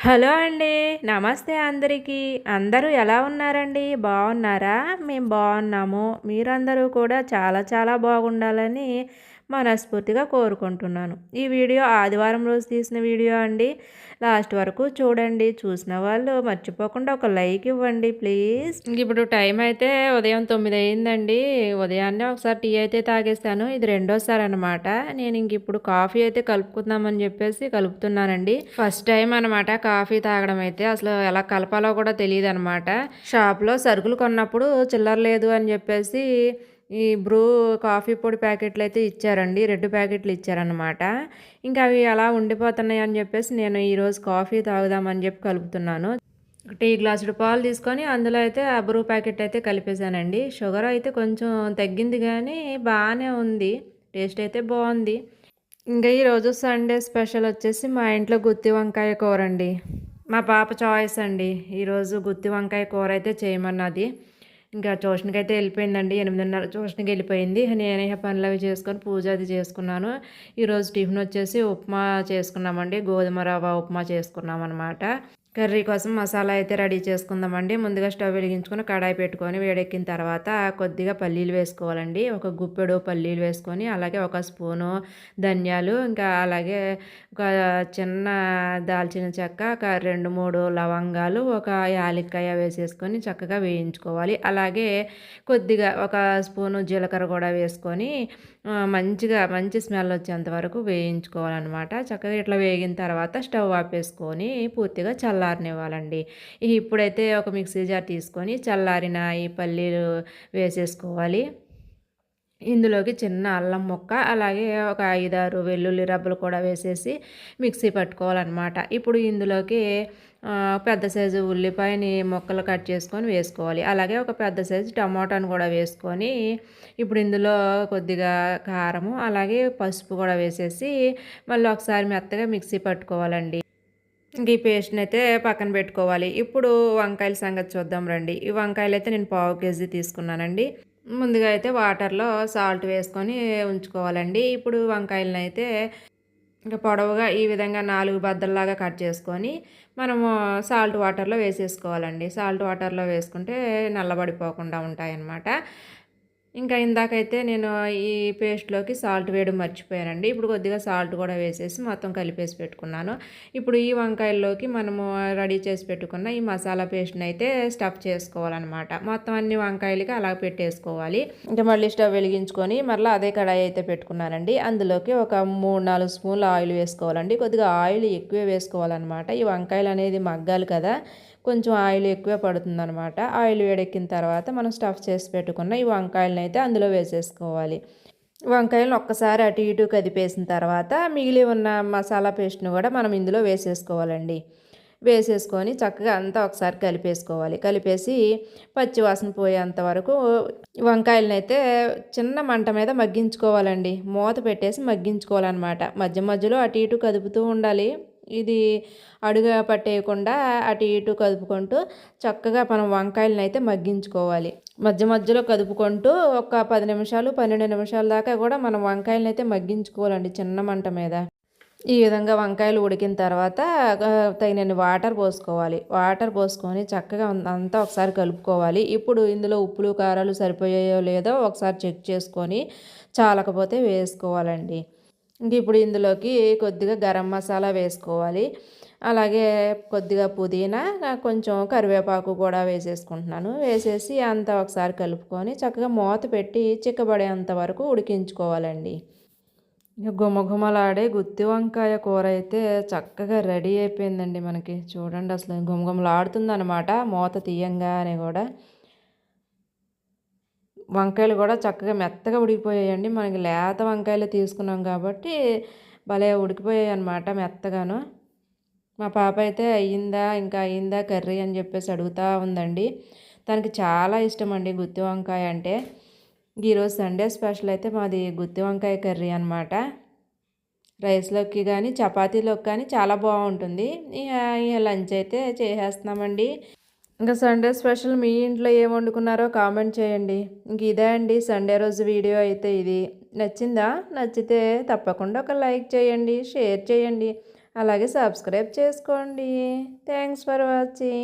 Hello అండి నమస్తే అందరికీ. అందరూ ఎలా ఉన్నారండి? బాగున్నారా? మేము బాగున్నాము. మీరందరూ కూడా చాలా చాలా బాగుండాలని మనస్ఫూర్తిగా కోరుకుంటున్నాను. ఈ వీడియో ఆదివారం రోజు తీసిన వీడియో అండి. లాస్ట్ వరకు చూడండి. చూసిన వాళ్ళు మర్చిపోకుండా ఒక లైక్ ఇవ్వండి ప్లీజ్. ఇప్పుడు టైం అయితే ఉదయం తొమ్మిది అయిందండి. ఉదయాన్నే ఒకసారి టీ అయితే తాగేస్తాను ఇది రెండోసారి అనమాట నేను ఇంక ఇప్పుడు కాఫీ అయితే కలుపుకుందామని చెప్పేసి కలుపుతున్నానండి. ఫస్ట్ టైం అనమాట కాఫీ తాగడం అయితే అసలు ఎలా కలపాలో కూడా తెలియదు అనమాట షాప్లో సరుకులు కొన్నప్పుడు చిల్లర లేదు అని చెప్పేసి ఈ బ్రూ కాఫీ పొడి ప్యాకెట్లు అయితే ఇచ్చారండి రెడ్ ప్యాకెట్లు ఇచ్చారనమాట ఇంకా అవి అలా ఉండిపోతున్నాయి అని చెప్పేసి నేను ఈరోజు కాఫీ తాగుదామని చెప్పి కలుపుతున్నాను. టీ గ్లాసుడు పాలు తీసుకొని అందులో అయితే ఆ బ్రూ ప్యాకెట్ అయితే కలిపేశానండి. షుగర్ అయితే కొంచెం తగ్గింది కానీ బాగానే ఉంది టేస్ట్ అయితే బాగుంది. ఇంకా ఈరోజు సండే స్పెషల్ వచ్చేసి మా ఇంట్లో గుత్తి వంకాయ కూర అండి. మా పాప చాయిస్ అండి. ఈరోజు గుత్తి వంకాయ కూర అయితే చేయమన్నది. ఇంకా ట్యూషన్కి అయితే వెళ్ళిపోయిందండి. ఎనిమిదిన్నర ట్యూషన్కి వెళ్ళిపోయింది. నేనే పనులు అవి చేసుకొని పూజ అది చేసుకున్నాను. ఈరోజు టిఫిన్ వచ్చేసి ఉప్మా చేసుకున్నామండి. గోధుమ రవ్వ ఉప్మా చేసుకున్నాం అనమాట కర్రీ కోసం మసాలా అయితే రెడీ చేసుకుందామండి. ముందుగా స్టవ్ వెలిగించుకొని కడాయి పెట్టుకొని వేడెక్కిన తర్వాత కొద్దిగా పల్లీలు వేసుకోవాలండి. ఒక గుప్పెడు పల్లీలు వేసుకొని అలాగే ఒక స్పూను ధనియాలు ఇంకా అలాగే ఒక చిన్న దాల్చిన చెక్క ఒక రెండు మూడు లవంగాలు ఒక యాలక్కాయ వేసేసుకొని చక్కగా వేయించుకోవాలి. అలాగే కొద్దిగా ఒక స్పూను జీలకర్ర కూడా వేసుకొని మంచిగా మంచి స్మెల్ వచ్చేంత వరకు వేయించుకోవాలన్నమాట. చక్కగా ఇట్లా వేగిన తర్వాత స్టవ్ ఆపేసుకొని పూర్తిగా చల్ల చల్లారనివ్వాలండి. ఇప్పుడైతే ఒక మిక్సీ జార్ తీసుకొని చల్లారిన ఈ పల్లీలు వేసేసుకోవాలి. ఇందులోకి చిన్న అల్లం ముక్క అలాగే ఒక ఐదారు వెల్లుల్లి రబ్బలు కూడా వేసేసి మిక్సీ పట్టుకోవాలన్నమాట. ఇప్పుడు ఇందులోకి పెద్ద సైజు ఉల్లిపాయని ముక్కలు కట్ చేసుకొని వేసుకోవాలి. అలాగే ఒక పెద్ద సైజు టమాటాను కూడా వేసుకొని ఇప్పుడు ఇందులో కొద్దిగా కారము అలాగే పసుపు కూడా వేసేసి మళ్ళీ ఒకసారి మెత్తగా మిక్సీ పట్టుకోవాలండి. ఇంక ఈ పేస్ట్ని అయితే పక్కన పెట్టుకోవాలి. ఇప్పుడు వంకాయల సంగతి చూద్దాం రండి. ఈ వంకాయలు అయితే నేను పావు కేజీ తీసుకున్నానండి. ముందుగా అయితే వాటర్లో సాల్ట్ వేసుకొని ఉంచుకోవాలండి. ఇప్పుడు వంకాయలను అయితే ఇంకా పొడవుగా ఈ విధంగా నాలుగు బద్దల్లాగా కట్ చేసుకొని మనము సాల్ట్ వాటర్లో వేసేసుకోవాలండి. సాల్ట్ వాటర్లో వేసుకుంటే నల్లబడిపోకుండా ఉంటాయన్నమాట. ఇంకా ఇందాకైతే నేను ఈ పేస్ట్లోకి సాల్ట్ వేయడం మర్చిపోయానండి. ఇప్పుడు కొద్దిగా సాల్ట్ కూడా వేసేసి మొత్తం కలిపేసి పెట్టుకున్నాను. ఇప్పుడు ఈ వంకాయల్లోకి మనము రెడీ చేసి పెట్టుకున్న ఈ మసాలా పేస్ట్ని అయితే స్టఫ్ చేసుకోవాలన్నమాట. మొత్తం అన్ని వంకాయలకి అలా పెట్టేసుకోవాలి. ఇంకా మళ్ళీ స్టవ్ వెలిగించుకొని మళ్ళీ అదే కడాయి అయితే పెట్టుకున్నానండి. అందులోకి ఒక మూడు నాలుగు స్పూన్లు ఆయిల్ వేసుకోవాలండి. కొద్దిగా ఆయిల్ ఎక్కువే వేసుకోవాలన్నమాట. ఈ వంకాయలు అనేది మగ్గాలి కదా. కొంచెం ఆయిల్ ఎక్కువే పడుతుంది అనమాట ఆయిల్ వేడెక్కిన తర్వాత మనం స్టఫ్ చేసి పెట్టుకున్న ఈ వంకాయలను అయితే అందులో వేసేసుకోవాలి. వంకాయలను ఒక్కసారి అటు ఇటు కదిపేసిన తర్వాత మిగిలి ఉన్న మసాలా పేస్ట్ను కూడా మనం ఇందులో వేసేసుకోవాలండి. వేసేసుకొని చక్కగా అంతా ఒకసారి కలిపేసుకోవాలి. కలిపేసి పచ్చివాసన పోయేంత వరకు వంకాయలను అయితే చిన్న మంట మీద మగ్గించుకోవాలండి. మూత పెట్టేసి మగ్గించుకోవాలన్నమాట. మధ్య మధ్యలో అటు ఇటు కదుపుతూ ఉండాలి. ఇది అడుగు పట్టేయకుండా అటు ఇటు కదుపుకుంటూ చక్కగా మనం వంకాయలను అయితే మగ్గించుకోవాలి. మధ్య మధ్యలో కదుపుకుంటూ ఒక పది నిమిషాలు పన్నెండు నిమిషాల దాకా కూడా మనం వంకాయలను అయితే మగ్గించుకోవాలండి చిన్న మంట మీద. ఈ విధంగా వంకాయలు ఉడికిన తర్వాత తగినన్ని వాటర్ పోసుకోవాలి. వాటర్ పోసుకొని చక్కగా అంతా ఒకసారి కలుపుకోవాలి. ఇప్పుడు ఇందులో ఉప్పులు కారాలు సరిపోయాయో లేదో ఒకసారి చెక్ చేసుకొని చాలకపోతే వేసుకోవాలండి. ఇంక ఇప్పుడు ఇందులోకి కొద్దిగా గరం మసాలా వేసుకోవాలి. అలాగే కొద్దిగా పుదీనా కొంచెం కరివేపాకు కూడా వేసేసుకుంటున్నాను. వేసేసి అంతా ఒకసారి కలుపుకొని చక్కగా మూత పెట్టి చిక్కబడేంత వరకు ఉడికించుకోవాలండి. గుమగుమలాడే గుత్తి వంకాయ కూర అయితే చక్కగా రెడీ అయిపోయిందండి మనకి. చూడండి అసలు గుమగుమలాడుతుంది అనమాట మూత తీయంగానే కూడా. వంకాయలు కూడా చక్కగా మెత్తగా ఉడికిపోయాయండి. మనకి లేత వంకాయలు తీసుకున్నాం కాబట్టి భలే ఉడికిపోయాయి అనమాట మెత్తగాను. మా పాప అయితే అయ్యిందా ఇంకా అయ్యిందా కర్రీ అని చెప్పేసి అడుగుతూ ఉందండి. తనకి చాలా ఇష్టం అండి గుత్తి వంకాయ అంటే. ఈరోజు సండే స్పెషల్ అయితే మాది గుత్తి వంకాయ కర్రీ అనమాట రైస్లోకి కానీ చపాతీలోకి కానీ చాలా బాగుంటుంది. ఇక లంచ్ అయితే చేసేస్తున్నామండి. ఇంకా సండే స్పెషల్ మీ ఇంట్లో ఏం వండుకున్నారో కామెంట్ చేయండి. ఇంక ఇదే అండి సండే రోజు వీడియో అయితే ఇది. నచ్చిందా? నచ్చితే తప్పకుండా ఒక లైక్ చేయండి షేర్ చేయండి. అలాగే సబ్స్క్రైబ్ చేసుకోండి. Thanks for watching.